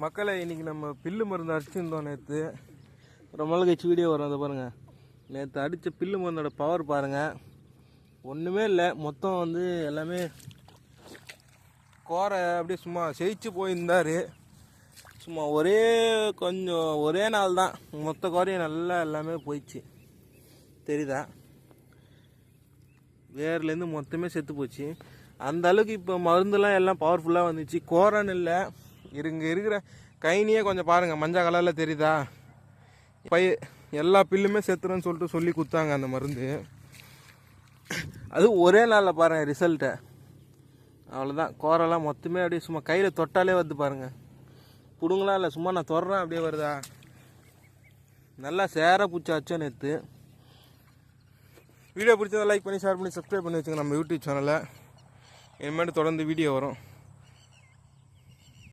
மக்களை இன்றைக்கி நம்ம பில்லு மருந்து அடிச்சிருந்தோம் நேற்று ரொம்ப நாள் கழிச்சு வீடியோ வரும் அதை பாருங்கள் நேற்று அடித்த பில்லு மருந்தோட பவர் பாருங்கள் ஒன்றுமே இல்லை மொத்தம் வந்து எல்லாமே கோரை அப்படியே சும்மா செழிச்சு போயிருந்தார். சும்மா ஒரே கொஞ்சம் ஒரே நாள் தான். மொத்த கோரையும் நல்லா எல்லாமே போயிடுச்சு. தெரியுதா? வேர்லேருந்து மொத்தமே செத்து போச்சு. அந்த அளவுக்கு இப்போ மருந்துலாம் எல்லாம் பவர்ஃபுல்லாக வந்துச்சு. கோரன்னு இல்லை இருங்க இருக்கிற கைனியே கொஞ்சம் பாருங்கள் மஞ்சள் கலரில் தெரியுதா? பை எல்லா பில்லுமே செத்துறேன்னு சொல்லிட்டு சொல்லி கொடுத்தாங்க அந்த மருந்து. அது ஒரே நாளில் பாருங்கள் ரிசல்ட்டை அவ்வளோதான் கோரெல்லாம் மொத்தமே அப்படியே சும்மா கையில் தொட்டாலே வருது பாருங்கள் பிடுங்கலாம் இல்லை சும்மா நான் தொடுறேன் அப்படியே வருதா? நல்லா சேர பிடிச்சாச்சோ நேற்று வீடியோ பிடிச்சதை லைக் பண்ணி ஷேர் பண்ணி சப்ஸ்கிரைப் பண்ணி வச்சுங்க நம்ம யூடியூப் சேனலை இனிமேட்டு தொடர்ந்து வீடியோ வரும்.